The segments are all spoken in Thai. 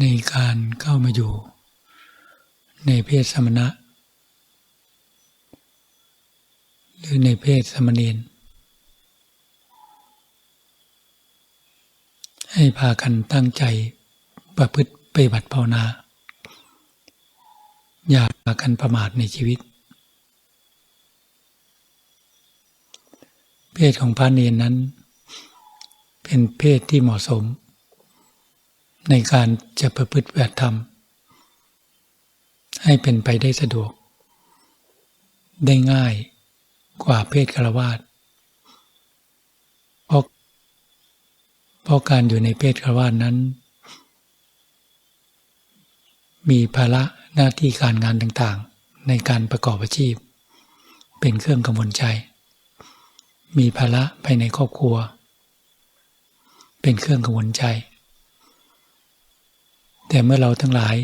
ในการเข้ามาอยู่ ในเพศสมณะ หรือในเพศสมณีนให้พากันตั้งใจประพฤติปฏิบัติภาวนา อย่าพากันประมาทในชีวิต เพศของพระเนนนั้น เป็นเพศที่เหมาะสม ในการจะประพฤติแบบธรรม ให้เป็นไปได้สะดวก ได้ง่ายกว่าเพศคารวาสเพราะเพราะการอยู่ในเพศคารวาสนั้น มีภาระหน้าที่การงานต่างๆ ในการประกอบอาชีพ เป็นเครื่องกังวลใจ มีภาระภายในครอบครัว เป็นเครื่องกังวลใจ แต่เมื่อเราทั้งหลาย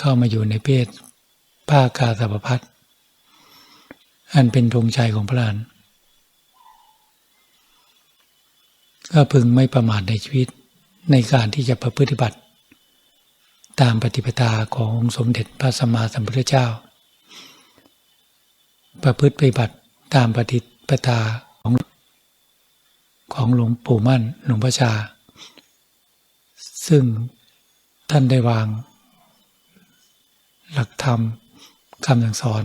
เข้ามาอยู่ในเพศผ้ากาสาวพัดอันเป็นธงชัยของพระลานก็พึงไม่ประมาทในชีวิตในการที่จะประพฤติบัติ ตามปฏิปทาขององค์สมเด็จพระสัมมาสัมพุทธเจ้า ประพฤติปฏิบัติตามปฏิปทาของของหลวงปู่มั่นหลวงพ่อชา ซึ่ง ท่านได้วาง หลักธรรมคำสั่งสอน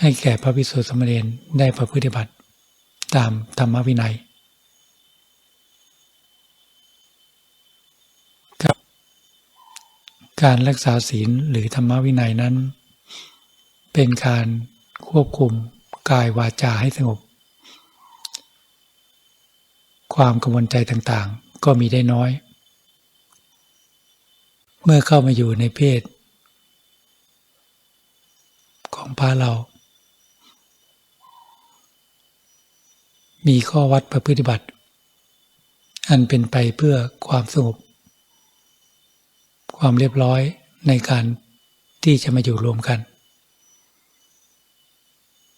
ให้แก่พระภิกษุสมณีได้ประพฤติบัติตามธรรมวินัยกับการรักษาศีลหรือธรรมวินัยนั้น เป็นการควบคุมกายวาจาให้สงบ ความกังวลใจต่างๆ ก็มีได้น้อย เมื่อเข้ามาอยู่ในเพศ ของพระเรา มีข้อวัดประพฤติบัติ อันเป็นไปเพื่อความสงบความเรียบร้อยในการที่จะมาอยู่รวมกัน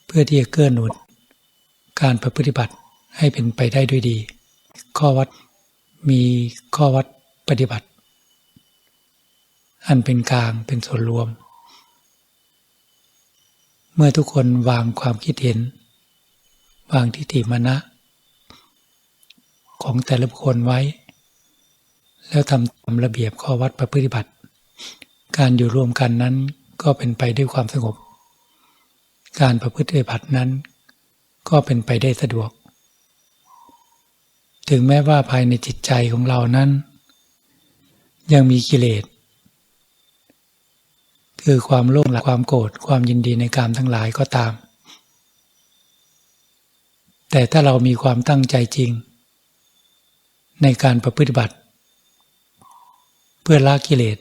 เพื่อที่จะเกื้อหนุนการประพฤติบัติให้เป็นไปได้ด้วยดี ข้อวัดมีข้อวัดปฏิบัติ อันเป็นกลางเป็นส่วนรวม เมื่อทุกคนวางความคิดเห็น วางทิฏฐิมานะของแต่ละคคลไว้ แล้วทำตามระเบียบข้อวัดประพฤติบัติ การอยู่รวมกันนั้นก็เป็นไปด้วยความสงบ การประพฤติปฏิบัตินั้น ก็เป็นไปได้สะดวก ถึงแม้ว่าภายในจิตใจของเรานั้น ยังมีกิเลส คือความโลภความโกรธความยินดีในกามทั้งหลายก็ตาม แต่ถ้าเรามีความตั้งใจจริง ในการประพฤติบัติ เพื่อละกิเลส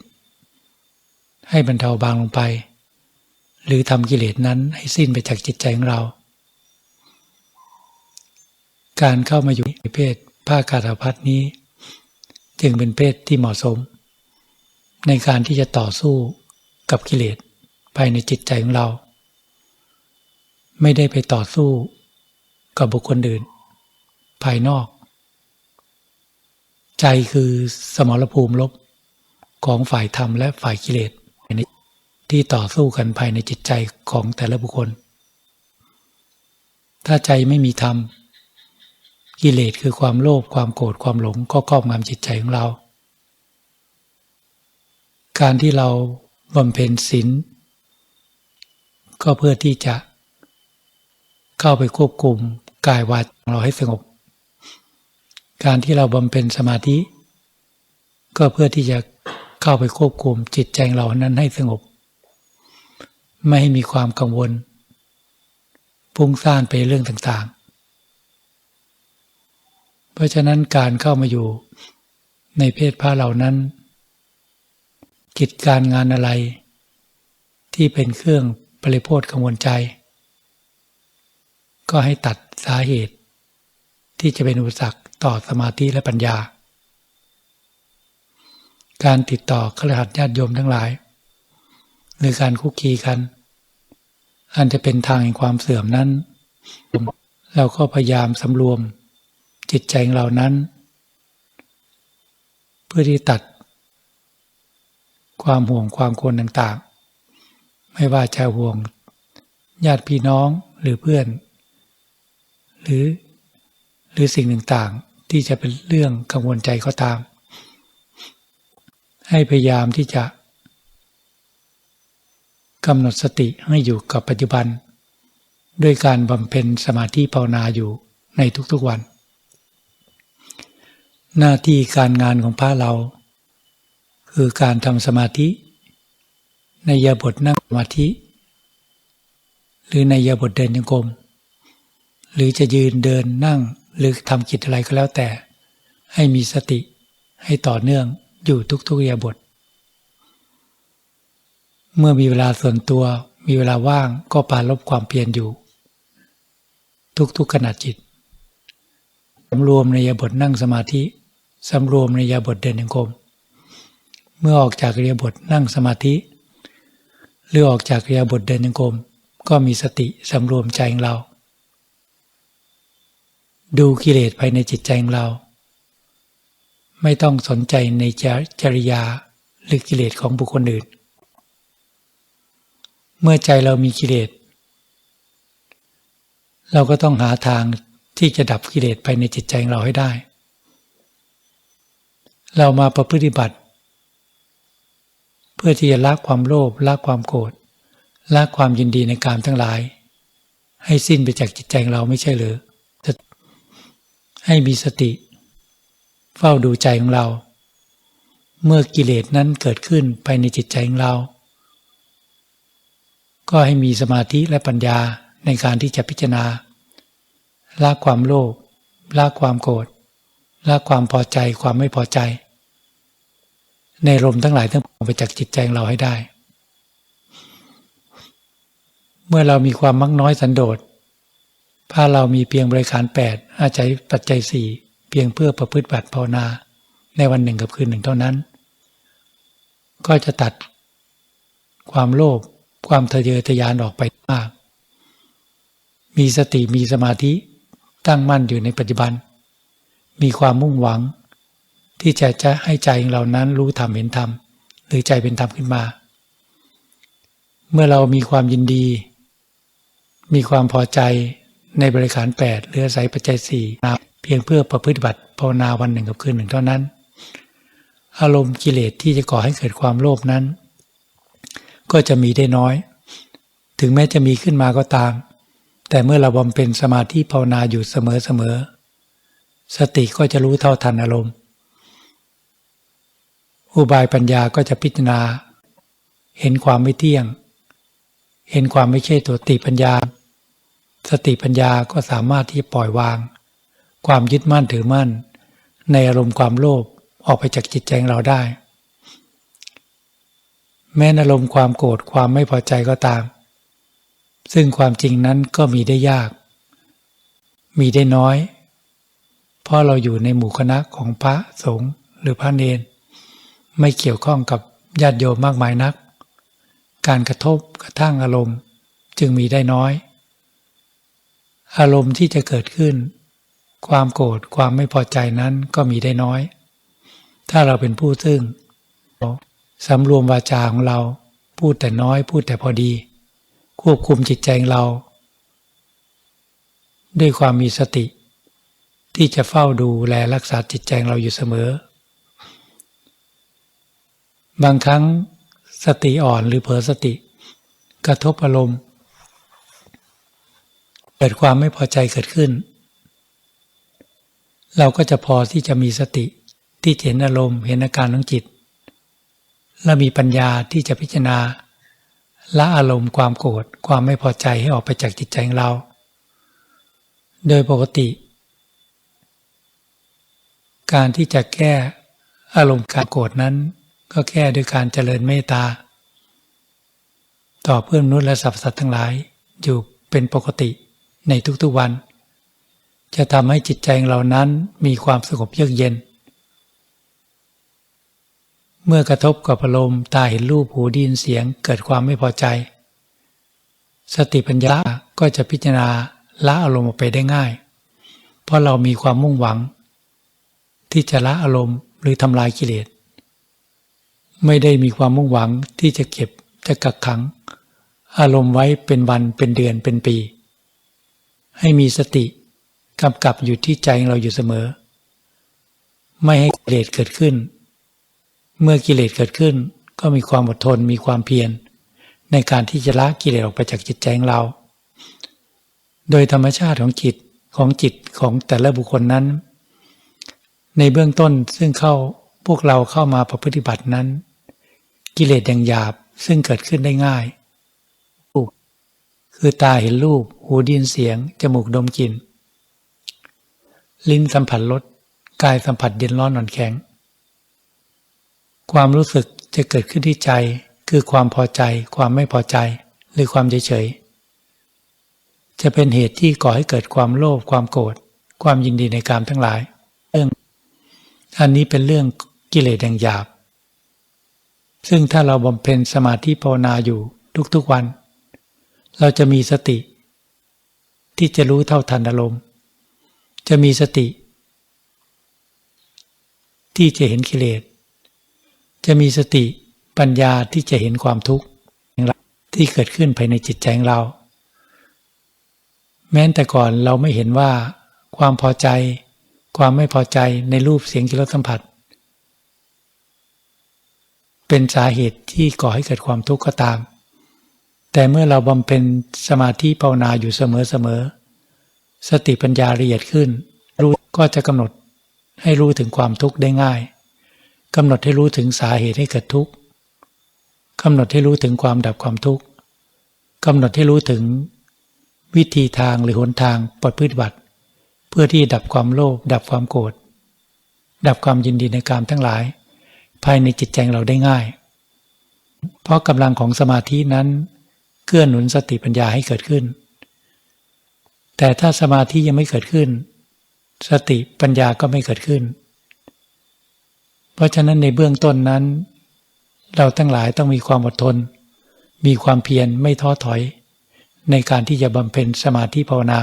ให้บรรเทาบางลงไป หรือทำกิเลสนั้นให้สิ้นไปจากจิตใจของเรา การเข้ามาอยู่ในเพศภาคกาถพัฒนี้ จึงเป็นเพศที่เหมาะสม ในการที่จะต่อสู้ กับกิเลสภายในจิตใจของเรา ไม่ได้ไปต่อสู้กับบุคคลอื่น ภายนอก ใจคือสมรภูมิลบของฝ่ายธรรมและฝ่ายกิเลสที่ต่อสู้กันภายในจิตใจของแต่ละบุคคล ถ้าใจไม่มีธรรมกิเลสคือความโลภความโกรธความหลงก็ครอบงำจิตใจของเรา การที่เรา บำเพ็ญศีลก็เพื่อที่จะเข้าไปควบคุมกายวาจาเราให้สงบ การที่เราบำเพ็ญสมาธิ ก็เพื่อที่จะเข้าไปควบคุมจิตใจเรานั้นให้สงบ ไม่ให้มีความกังวลพุ่งซ่านไปเรื่องต่างๆ เพราะฉะนั้นการเข้ามาอยู่ในเพศพระเหล่านั้น กิจการงานอะไร ที่เป็นเครื่องปริโพธกังวลใจ ก็ให้ตัดสาเหตุ ที่จะเป็นอุปสรรคต่อสมาธิและปัญญา การติดต่อขลหัดญาติโยมทั้งหลาย หรือการคุกคีกัน อันจะเป็นทางแห่งความเสื่อมนั้น เราก็พยายามสำรวมจิตใจของเรานั้น เพื่อที่ตัด ความห่วงความกลัวต่างๆ ไม่ว่าจะห่วงญาติพี่น้องหรือเพื่อน หรือหรือสิ่งต่างๆ ที่จะเป็นเรื่องกังวลใจก็ตาม ให้พยายามที่จะกำหนดสติให้อยู่กับปัจจุบัน ด้วยการบำเพ็ญสมาธิภาวนาอยู่ในทุกๆวัน หน้าที่การงานของพระเรา คือการทำสมาธิ ในยาบทนั่งสมาธิ หรือในยาบทเดินยังกรมหรือจะยืนเดินนั่งหรือทำกิจอะไรก็แล้วแต่ ให้มีสติให้ต่อเนื่องอยู่ทุกๆยาบท เมื่อมีเวลาส่วนตัวมีเวลาว่างก็ปาลบความเพียรอยู่ ทุกๆขณะจิตสำรวมในยาบทนั่งสมาธิสำรวมในยาบทเดินยังกรม เมื่อออกจากเรียบทนั่งสมาธิ หรือออกจากเรียบทเดินยังกรมก็มีสติสำรวมใจของเรา ดูกิเลสภายในจิตใจของเรา ไม่ต้องสนใจในจริยาหรือกิเลสของบุคคลอื่น เมื่อใจเรามีกิเลสเราก็ต้องหาทางที่จะดับกิเลสภายในจิตใจของเราให้ได้ เรามาประพฤติบัติ พื่อที่จะละความโลภละความโกรธละความยินดีในการทั้งหลาย ให้สิ้นไปจากจิตใจของเราไม่ใช่หรือให้มีสติ เฝ้าดูใจของเรา เมื่อกิเลสนั้นเกิดขึ้นภายในจิตใจของเรา ก็ให้มีสมาธิและปัญญาในการที่จะพิจารณาละความโลภละความโกรธละความพอใจความไม่พอใจ ในลมทั้งหลายทั้งปวงไปจากจิตใจของเราให้ได้ เมื่อเรามีความมักน้อยสันโดษถ้าเรามีเพียงบริการแปดอาศัยปัจจัยสี่เพียงเพื่อประพฤติบัติภาวนา ในวันหนึ่งกับคืนหนึ่งเท่านั้น ก็จะตัดความโลภความทะเยอทะยานออกไปมาก มีสติมีสมาธิตั้งมั่นอยู่ในปัจจุบัน มีความมุ่งหวัง ที่จะจะให้ใจของเรานั้นรู้ธรรมเห็นธรรมหรือใจเป็นธรรมขึ้นมา เมื่อเรามีความยินดี มีความพอใจในบริการแปดหรืออาศัยปัจจัยสี่เพียงเพื่อประพฤติบัติภาวนาวันหนึ่งกับคืนหนึ่งเท่านั้น อารมณ์กิเลสที่จะก่อให้เกิดความโลภนั้น ก็จะมีได้น้อย ถึงแม้จะมีขึ้นมาก็ตาม แต่เมื่อเราบำเพ็ญสมาธิภาวนาอยู่เสมอๆสติก็จะรู้เท่าทันอารมณ์ อุบายปัญญาก็จะพิจารณา เห็นความไม่เที่ยง เห็นความไม่ใช่ตัวติปัญญา สติปัญญาก็สามารถที่จะปล่อยวาง ความยึดมั่นถือมั่น ในอารมณ์ความโลภออกไปจากจิตใจของเราได้ แม้อารมณ์ความโกรธความไม่พอใจก็ตาม ซึ่งความจริงนั้นก็มีได้ยาก มีได้น้อย เพราะเราอยู่ในหมู่คณะของพระสงฆ์หรือพระเนน ไม่เกี่ยวข้องกับญาติโยมมากมายนัก การกระทบกระทั่งอารมณ์จึงมีได้น้อย อารมณ์ที่จะเกิดขึ้น ความโกรธความไม่พอใจนั้นก็มีได้น้อย ถ้าเราเป็นผู้ซึ่งสำรวมวาจาของเราพูดแต่น้อย พูดแต่พอดี ควบคุมจิตใจของเรา ด้วยความมีสติ ที่จะเฝ้าดูแลรักษาจิตใจเราอยู่เสมอ บางครั้งสติอ่อนหรือเผลอสติ กระทบอารมณ์ เกิดความไม่พอใจเกิดขึ้น เราก็จะพอที่จะมีสติที่เห็นอารมณ์เห็นอาการของจิต และมีปัญญาที่จะพิจารณาละอารมณ์ความโกรธความไม่พอใจให้ออกไปจากจิตใจของเรา โดยปกติ การที่จะแก้อารมณ์การโกรธนั้น ก็แก้ด้วยการเจริญเมตตา ต่อเพื่อนมนุษย์และสรรพสัตว์ทั้งหลายอยู่เป็นปกติในทุกๆวัน จะทำให้จิตใจของเรานั้นมีความสงบเยือกเย็น เมื่อกระทบกับอารมณ์ตาเห็นรูปหูดินเสียงเกิดความไม่พอใจ สติปัญญาก็จะพิจารณาละอารมณ์ออกไปได้ง่าย เพราะเรามีความมุ่งหวัง ที่จะละอารมณ์หรือทำลายกิเลส ไม่ได้มีความมุ่งหวังที่จะเก็บจะกักขัง อารมณ์ไว้เป็นวันเป็นเดือนเป็นปี ให้มีสติกำกับอยู่ที่ใจของเราอยู่เสมอ ไม่ให้กิเลสเกิดขึ้น เมื่อกิเลสเกิดขึ้น ก็มีความอดทนมีความเพียรในการที่จะละกิเลสออกไปจากจิตใจของเรา โดยธรรมชาติของจิตของจิตของแต่ละบุคคลนั้น ในเบื้องต้นซึ่งเข้าพวกเราเข้ามาประพฤติบัตินั้น กิเลสอย่างหยาบซึ่งเกิดขึ้นได้ง่ายคือตาเห็นรูป หูได้ยินเสียง จมูกดมกลิ่น ลิ้นสัมผัสรส กายสัมผัสเย็นร้อนอ่อนแข็ง ความรู้สึกจะเกิดขึ้นที่ใจ คือความพอใจ ความไม่พอใจ หรือความเฉยเฉย จะเป็นเหตุที่ก่อให้เกิดความโลภ ความโกรธ ความยินดีในกามทั้งหลาย เรื่อง อันนี้เป็นเรื่องกิเลสอย่างหยาบ ซึ่งถ้าเราบำเพ็ญสมาธิภาวนาอยู่ทุกๆวัน เราจะมีสติ ที่จะรู้เท่าทันอารมณ์ จะมีสติ ที่จะเห็นกิเลส จะมีสติปัญญาที่จะเห็นความทุกข์ที่เกิดขึ้นภายในจิตใจของเรา แม้แต่ก่อนเราไม่เห็นว่า ความพอใจ ความไม่พอใจในรูปเสียงกิรสสัมผัส เป็นสาเหตุที่ก่อให้เกิดความทุกข์ก็ตาม แต่เมื่อเราบำเพ็ญสมาธิภาวนาอยู่เสมอๆสติปัญญาละเอียดขึ้น รู้ก็จะกำหนดให้รู้ถึงความทุกข์ได้ง่ายกำหนดให้รู้ถึงสาเหตุให้เกิดทุกข์กำหนดให้รู้ถึงความดับความทุกข์กำหนดให้รู้ถึงวิธีทางหรือหนทางปฏิบัติเพื่อที่ดับความโลภดับความโกรธดับความยินดีในกามทั้งหลาย ภายในจิตใจเราได้ง่าย เพราะกำลังของสมาธินั้นเกื้อหนุนสติปัญญาให้เกิดขึ้น แต่ถ้าสมาธิยังไม่เกิดขึ้น สติปัญญาก็ไม่เกิดขึ้น เพราะฉะนั้นในเบื้องต้นนั้น เราทั้งหลายต้องมีความอดทน มีความเพียรไม่ท้อถอย ในการที่จะบำเพ็ญสมาธิภาวนา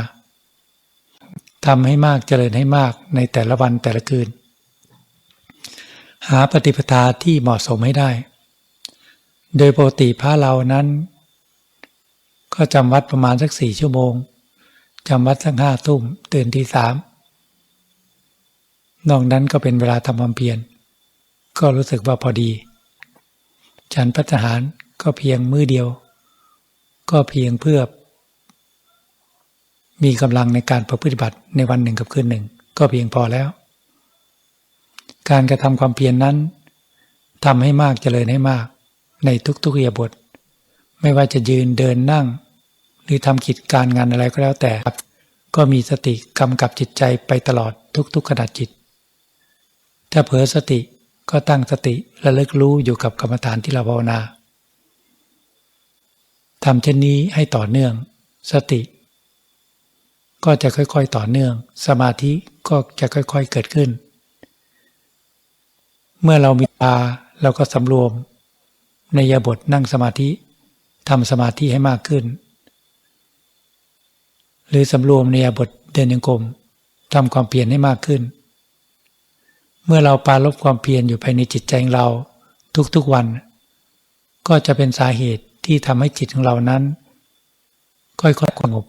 ทำให้มากเจริญให้มากในแต่ละวันแต่ละคืน หาปฏิปทาที่เหมาะสมให้ได้ โดยปกติพระเรานั้น ก็จำวัดประมาณสักสี่ชั่วโมงจำวัดสักห้าทุ่มตื่นที่สามนอกนั้นก็เป็นเวลาทำความเพียรก็รู้สึกว่าพอดี ฉันพัฒหารก็เพียงมือเดียว ก็เพียงเพื่อ มีกำลังในการประพฤติบัติในวันหนึ่งกับคืนหนึ่ง ก็เพียงพอแล้ว การกระทำความเพียรนนั้นทำให้มากเจริญให้มาก ในทุกๆเอียบท ไม่ว่าจะยืนเดินนั่ง หรือทำกิจการงานอะไรก็แล้วแต่ ก็มีสติกำกับจิตใจไปตลอดทุกๆขณะจิต ถ้าเผลอสติก็ตั้งสติระลึกรู้อยู่กับกรรมฐานที่เราภาวนาทำเช่นนี้ให้ต่อเนื่อง สติ ก็จะค่อยๆต่อเนื่อง สมาธิก็จะค่อยๆเกิดขึ้น เมื่อเรามีตาเราก็สำรวมในยาบทนั่งสมาธิทำสมาธิให้มากขึ้น หรือสำรวมในยาบทเดินยังกรมทำความเปลี่ยนให้มากขึ้น เมื่อเราปาลบความเพียรอยู่ภายในจิตใจของเราทุกๆวัน ก็จะเป็นสาเหตุที่ทำให้จิตของเรานั้น ค่อยๆสงบ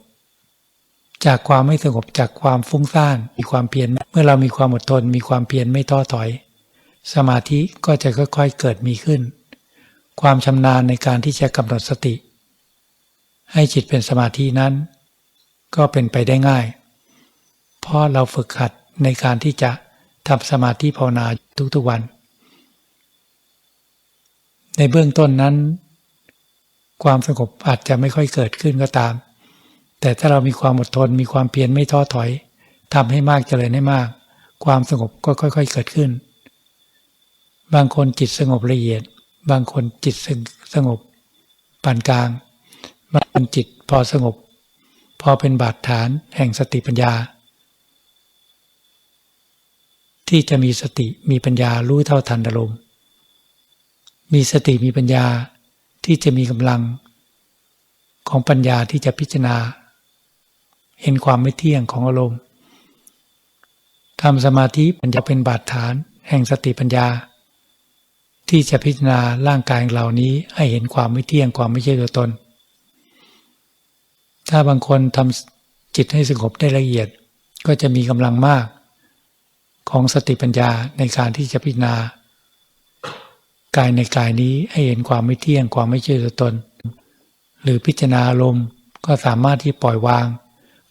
จากความไม่สงบจากความฟุ้งซ่านมีความเพียรเมื่อเรามีความอดทน มีความเพียรไม่ท้อถอย สมาธิก็จะค่อยๆเกิดมีขึ้น ความชำนาญในการที่จะกำหนดสติ ให้จิตเป็นสมาธินั้น ก็เป็นไปได้ง่าย เพราะเราฝึกหัดในการที่จะทำสมาธิภาวนาทุกๆวัน ในเบื้องต้นนั้น ความสงบอาจจะไม่ค่อยเกิดขึ้นก็ตาม แต่ถ้าเรามีความอดทนมีความเพียรไม่ท้อถอยทำให้มากเจริญให้มาก ความสงบก็ค่อย ๆ เกิดขึ้น บางคนจิตสงบละเอียด บางคนจิตสงบปานกลาง บางคนจิตพอสงบ พอเป็นบาดฐานแห่งสติปัญญา ที่จะมีสติมีปัญญารู้เท่าทันอารมณ์มีสติมีปัญญาที่จะมีกำลัง ของปัญญาที่จะพิจารณา เห็นความไม่เที่ยงของอารมณ์ทำสมาธิปัญญาเป็นบาดฐาน แห่งสติปัญญา ที่จะพิจารณาร่างกายเหล่านี้ให้เห็นความไม่เที่ยงความไม่ใช่ตัวตน ถ้าบางคนทำจิตให้สงบได้ละเอียด ก็จะมีกำลังมากของสติปัญญาในการที่จะพิจารณากายในกายนี้ให้เห็นความไม่เที่ยงความไม่ใช่ตัวตน หรือพิจารณาอารมณ์ก็สามารถที่ปล่อยวาง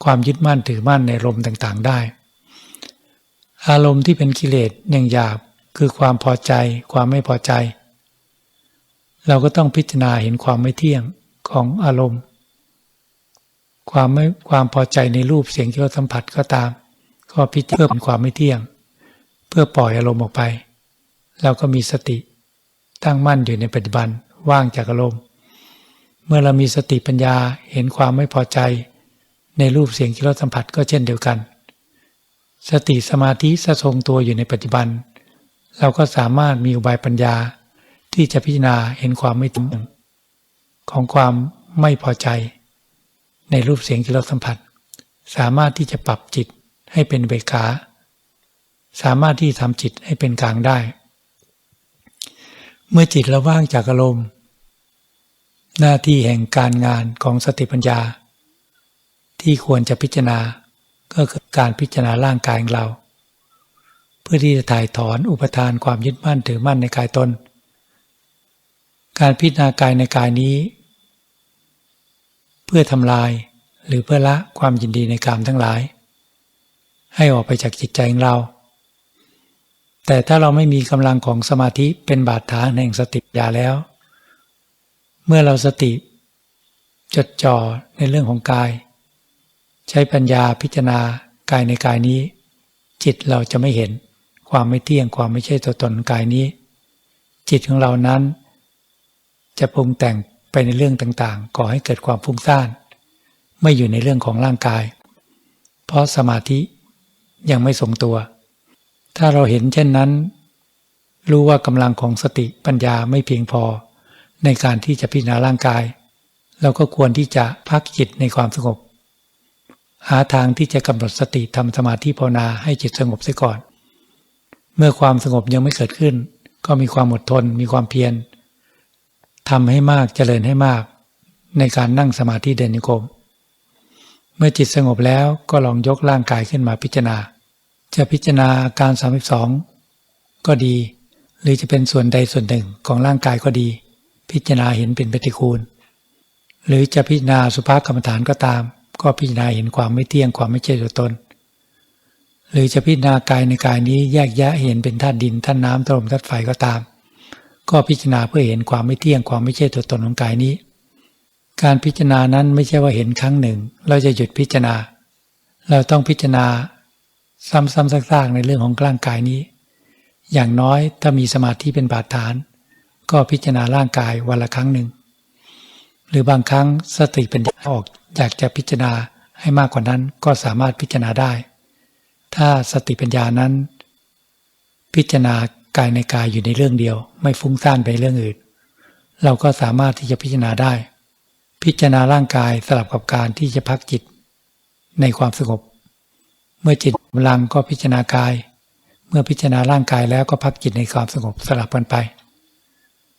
ความยึดมั่นถือมั่นในลมต่างๆได้ อารมณ์ที่เป็นกิเลสอย่างหยาบ คือความพอใจ ความไม่พอใจ เราก็ต้องพิจารณาเห็นความไม่เที่ยงของอารมณ์ ความไม่ความพอใจในรูปเสียงที่เราสัมผัสก็ตาม ก็พิจารณาเป็นความไม่เที่ยง เพื่อปล่อยอารมณ์ออกไป เราก็มีสติตั้งมั่นอยู่ในปัจจุบันว่างจากอารมณ์ เมื่อเรามีสติปัญญาเห็นความไม่พอใจ ในรูปเสียงที่เราสัมผัสก็เช่นเดียวกัน สติสมาธิสะทรงตัวอยู่ในปัจจุบัน เราก็สามารถมีอุบายปัญญาที่จะพิจารณาเห็นความไม่ถึงของความไม่พอใจ ในรูปเสียงที่เราสัมผัส สามารถที่จะปรับจิตให้เป็นเบกขาสามารถที่ทำจิตให้เป็นกลางได้ เมื่อจิตเราว่างจากอารมณ์ หน้าที่แห่งการงานของสติปัญญา ที่ควรจะพิจารณาก็คือการพิจารณาร่างกายของเรา เพื่อที่จะถ่ายถอนอุปทานความยึดมั่นถือมั่นในกายตน การพิจารณากายในกายนี้ เพื่อทำลายหรือเพื่อละความยินดีในกามทั้งหลาย ให้ออกไปจากจิตใจของเรา แต่ถ้าเราไม่มีกำลังของสมาธิเป็นบาดฐานแห่งสติปัญญาแล้ว เมื่อเราสติจดจ่อในเรื่องของกาย ใช้ปัญญาพิจารณากายในกายนี้ จิตเราจะไม่เห็น ความไม่เที่ยงความไม่ใช่ตัวตนกายนี้ จิตของเรานั้น จะปรุงแต่งไปในเรื่องต่างๆ ก่อให้เกิดความฟุ้งซ่าน ไม่อยู่ในเรื่องของร่างกาย เพราะสมาธิยังไม่ทรงตัว ถ้าเราเห็นเช่นนั้น รู้ว่ากำลังของสติปัญญาไม่เพียงพอ ในการที่จะพิจารณาร่างกาย เราก็ควรที่จะพักจิตในความสงบ หาทางที่จะกำหนดสติทำสมาธิภาวนาให้จิตสงบเสียก่อน เมื่อความสงบยังไม่เกิดขึ้น ก็มีความอดทน มีความเพียรทำให้มากเจริญให้มาก ในการนั่งสมาธิเดินโยกมเมื่อจิตสงบแล้วก็ลองยกร่างกายขึ้นมาพิจารณา จะพิจารณาอาการ 32 ก็ดี หรือจะเป็นส่วนใดส่วนหนึ่งของร่างกายก็ดี พิจารณาเห็นเป็นปฏิคูล หรือจะพิจารณาสุภาพกรรมฐานก็ตาม ก็พิจารณาเห็นความไม่เที่ยงความไม่ใช่ตัวตน หรือจะพิจารณากายในกายนี้แยกแยะเห็นเป็นธาตุดินธาตุน้ำธาตุลมธาตุไฟก็ตาม ก็พิจารณาเพื่อเห็นความไม่เที่ยงความไม่ใช่ตัวตนของกายนี้ การพิจารณานั้นไม่ใช่ว่าเห็นครั้งหนึ่ง เราจะหยุดพิจารณา เราต้องพิจารณา ซ้ำๆซากๆในเรื่องของร่างกายนี้ อย่างน้อยถ้ามีสมาธิเป็นบาดฐาน ก็พิจารณาร่างกายวันละครั้งหนึ่งหรือบางครั้งสติเป็นออกอยากจะพิจารณาให้มากกว่านั้นก็สามารถพิจารณาได้ ถ้าสติปัญญานั้น พิจารณากายในกายอยู่ในเรื่องเดียว ไม่ฟุ้งซ่านไปเรื่องอื่น เราก็สามารถที่จะพิจารณาได้ พิจารณาร่างกายสลับกับการที่จะพักจิต ในความสงบ เมื่อจิตกำลังก็พิจารณากาย เมื่อพิจารณาร่างกายแล้วก็พักจิตในความสงบสลับกันไป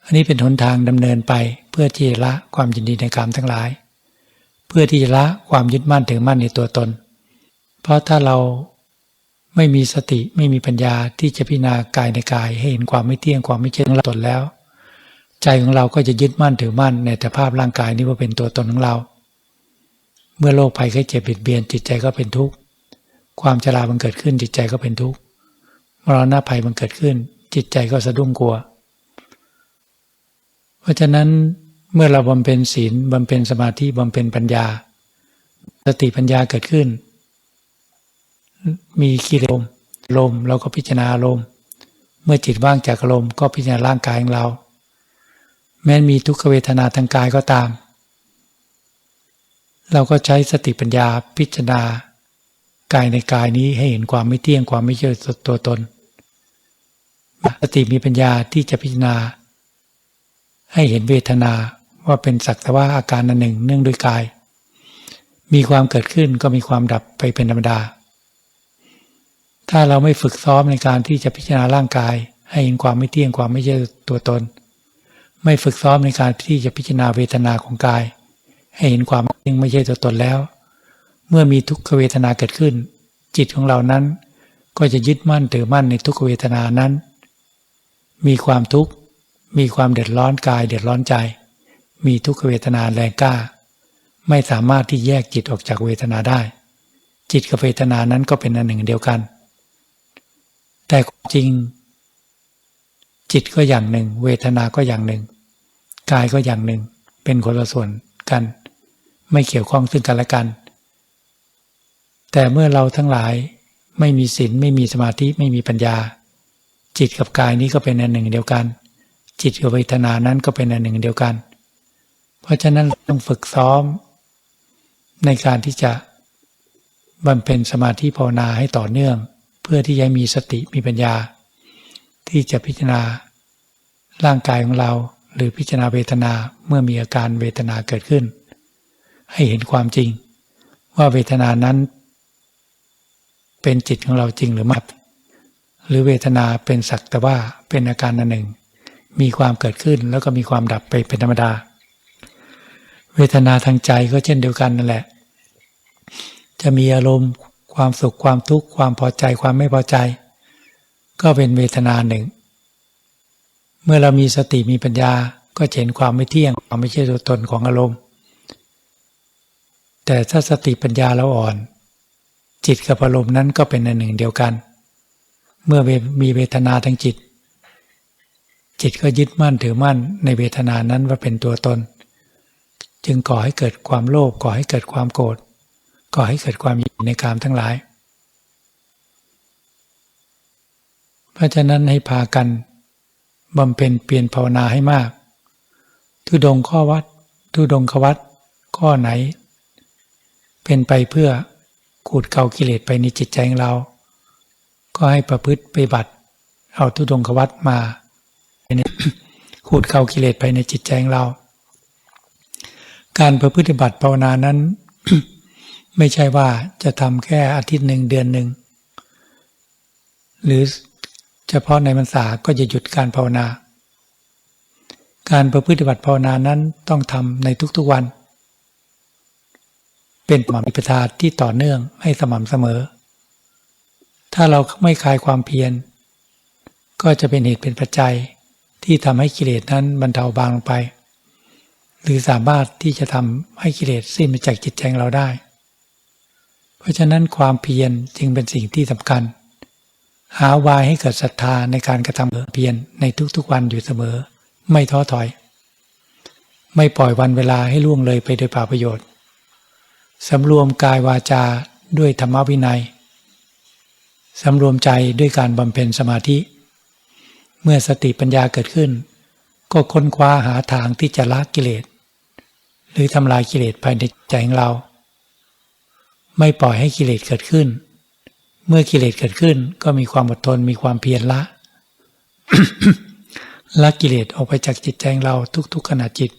อันนี้เป็นหนทางดำเนินไปเพื่อที่จะละความยินดีในกามทั้งหลาย เพื่อที่จะละความยึดมั่นถือมั่นในตัวตน เพราะถ้าเรา ไม่มีสติไม่มีปัญญาที่จะพิจารณากายในกายให้เห็นความไม่เที่ยงความไม่เที่ยงตนแล้ว ใจของเราก็จะยึดมั่นถือมั่นในแต่ภาพร่างกายนี้ว่าเป็นตัวตนของเรา เมื่อโรคภัยไข้เจ็บเบียดเบียนจิตใจก็เป็นทุกข์ความชราบังเกิดขึ้นจิตใจก็เป็นทุกข์มรณะภัยบังเกิดขึ้น จิตใจก็สะดุ้งกลัว เพราะฉะนั้นเมื่อเราบำเพ็ญศีลบำเพ็ญสมาธิบำเพ็ญปัญญา สติปัญญาเกิดขึ้น มีกิเลสลมเราก็พิจารณาลมเมื่อจิตว่างจากลมก็พิจารณาร่างกายของเรา แม้มีทุกขเวทนาทางกายก็ตาม เราก็ใช้สติปัญญาพิจารณากายในกายนี้ให้เห็นความไม่เที่ยงความไม่เชื่อตัวตนสติมีปัญญาที่จะพิจารณา ให้เห็นเวทนาว่าเป็นสักแต่ว่าอาการนันหนึ่งเนื่องด้วยกาย มีความเกิดขึ้นก็มีความดับไปเป็นธรรมดา ถ้าเราไม่ฝึกซ้อมในการที่จะพิจารณาร่างกาย ให้เห็นความไม่เที่ยงความไม่ใช่ตัวตน ไม่ฝึกซ้อมในการที่จะพิจารณาเวทนาของกาย ให้เห็นความไม่เที่ยงไม่ใช่ตัวตนแล้ว เมื่อมีทุกขเวทนาเกิดขึ้น จิตของเรานั้น ก็จะยึดมั่นถือมั่นในทุกขเวทนานั้น มีความทุกข์มีความเดือดร้อนกายเดือดร้อนใจ มีทุกขเวทนาแรงกล้า ไม่สามารถที่แยกจิตออกจากเวทนาได้ จิตกับเวทนานั้นก็เป็นอันหนึ่งเดียวกัน แต่จริง จิตก็อย่างหนึ่ง เวทนาก็อย่างหนึ่ง กายก็อย่างหนึ่ง เป็นคนละส่วนกัน ไม่เกี่ยวข้องซึ่งกันและกัน แต่เมื่อเราทั้งหลายไม่มีศีลไม่มีสมาธิไม่มีปัญญา จิตกับกายนี้ก็เป็นอันหนึ่งเดียวกัน จิตกับเวทนานั้นก็เป็นอันหนึ่งเดียวกัน เพราะฉะนั้นต้องฝึกซ้อม ในการที่จะบำเพ็ญสมาธิภาวนาให้ต่อเนื่อง พื่อที่จะมีสติมีปัญญา ที่จะพิจารณา ร่างกายของเราหรือพิจารณาเวทนาเมื่อมีอาการเวทนาเกิดขึ้น ให้เห็นความจริง ว่าเวทนานั้น เป็นจิตของเราจริงหรือไม่หรือเวทนาเป็นสักแต่ว่าเป็นอาการอันหนึ่ง มีความเกิดขึ้นแล้วก็มีความดับไปเป็นธรรมดา เวทนาทางใจก็เช่นเดียวกันนั่นแหละ จะมีอารมณ์ ความสุขความทุกข์ความพอใจความไม่พอใจ ก็เป็นเวทนาหนึ่ง เมื่อเรามีสติมีปัญญาก็เห็นความไม่เที่ยงความไม่ใช่ตัวตนของอารมณ์ แต่ถ้าสติปัญญาเราอ่อน จิตกับอารมณ์นั้นก็เป็นอันหนึ่งเดียวกัน เมื่อมีเวทนาทางจิต จิตก็ยึดมั่นถือมั่นในเวทนานั้นว่าเป็นตัวตน จึงก่อให้เกิดความโลภก่อให้เกิดความโกรธก่อให้เกิดความ ในกามทั้งหลาย เพราะฉะนั้นให้พากันบำเพ็ญเปลี่ยนภาวนาให้มาก ทุดงข้อวัด ทุดงขวัดข้อไหน เป็นไปเพื่อขูดเกากิเลสไปในจิตใจของเรา ก็ให้ประพฤติไปบัติ เอาทุดงขวัดมาขูดเกากิเลสไปในจิตใจของเรา การประพฤติบัติภาวนานั้น ไม่ใช่ว่าจะทำแค่อาทิตย์หนึ่งเดือนหนึ่ง หรือเฉพาะในพรรษาก็จะหยุดการภาวนา การประพฤติบัติภาวนานั้นต้องทำในทุกๆวัน เป็นสม่ำอิปทาที่ต่อเนื่องให้สม่ำเสมอ ถ้าเราไม่คลายความเพียร ก็จะเป็นเหตุเป็นปัจจัยที่ทำให้กิเลสนั้นบรรเทาบางลงไป หรือสามารถที่จะทำให้กิเลสสิ้นไปจากจิตใจเราได้ เพราะฉะนั้นความเพียรจึงเป็นสิ่งที่สำคัญ หาวายให้เกิดศรัทธาในการกระทำเพียรในทุกๆวันอยู่เสมอ ไม่ท้อถอย ไม่ปล่อยวันเวลาให้ล่วงเลยไปโดยเปล่าประโยชน์สำรวมกายวาจาด้วยธรรมวินัยสำรวมใจด้วยการบำเพ็ญสมาธิ เมื่อสติปัญญาเกิดขึ้น ก็ค้นคว้าหาทางที่จะละกิเลส หรือทำลายกิเลสภายในใจของเรา ไม่ปล่อยให้กิเลสเกิดขึ้น เมื่อกิเลสเกิดขึ้นก็มีความอดทนมีความเพียรละละกิเลสออกไปจากจิตใจของเราทุก ๆขณะจิต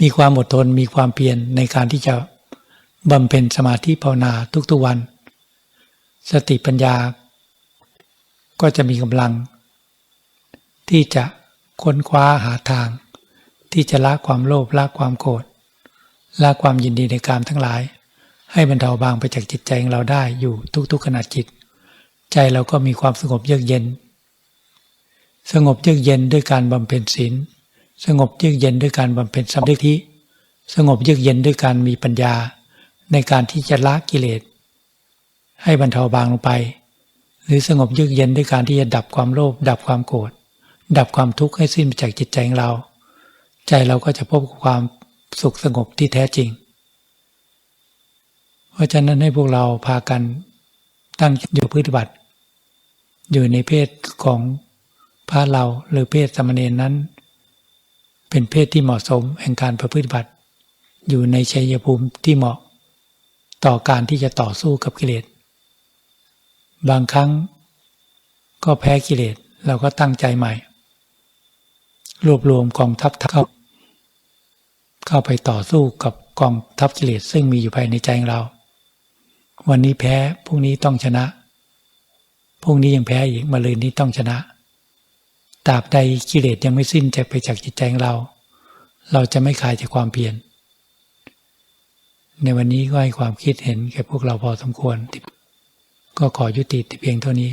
มีความอดทนมีความเพียรในการที่จะบำเพ็ญสมาธิภาวนาทุกๆวัน สติปัญญา ก็จะมีกำลัง ที่จะค้นคว้าหาทาง ที่จะละความโลภละความโกรธละความยินดีในกามทั้งหลาย ให้บรรเทาบางไปจากจิตใจของเราได้อยู่ทุกๆขณะจิต ใจเราก็มีความสงบเยือกเย็น สงบเยือกเย็นด้วยการบำเพ็ญศีลสงบเยือกเย็นด้วยการบำเพ็ญสมาธิสงบเยือกเย็นด้วยการมีปัญญา ในการที่จะละกิเลส ให้บรรเทาบางลงไป หรือสงบเยือกเย็นด้วยการที่จะดับความโลภดับความโกรธดับความทุกข์ให้สิ้นไปจากจิตใจของเรา ใจเราก็จะพบความสุขสงบที่แท้จริง เพราะฉะนั้นให้พวกเราพากันตั้งอยู่ปฏิบัติ อยู่ในเพศของพระเราหรือเพศสมณีนั้น เป็นเพศที่เหมาะสมแห่งการประพฤติบัติ อยู่ในชัยภูมิที่เหมาะ ต่อการที่จะต่อสู้กับกิเลสบางครั้งก็แพ้กิเลสเราก็ตั้งใจใหม่ รวบรวมกองทัพเข้าเข้าไปต่อสู้กับกองทัพกิเลสซึ่งมีอยู่ภายในใจของเรา วันนี้แพ้พรุ่งนี้ต้องชนะพรุ่งนี้ยังแพ้อีกมาลืนนี้ต้องชนะตราบใดกิเลสยังไม่สิ้นจากไปจากจิตใจของเรา เราจะไม่คลายจากความเพียรในวันนี้ก็ให้ความคิดเห็นแก่พวกเราพอสมควร ก็ขอยุติแต่เพียงเท่านี้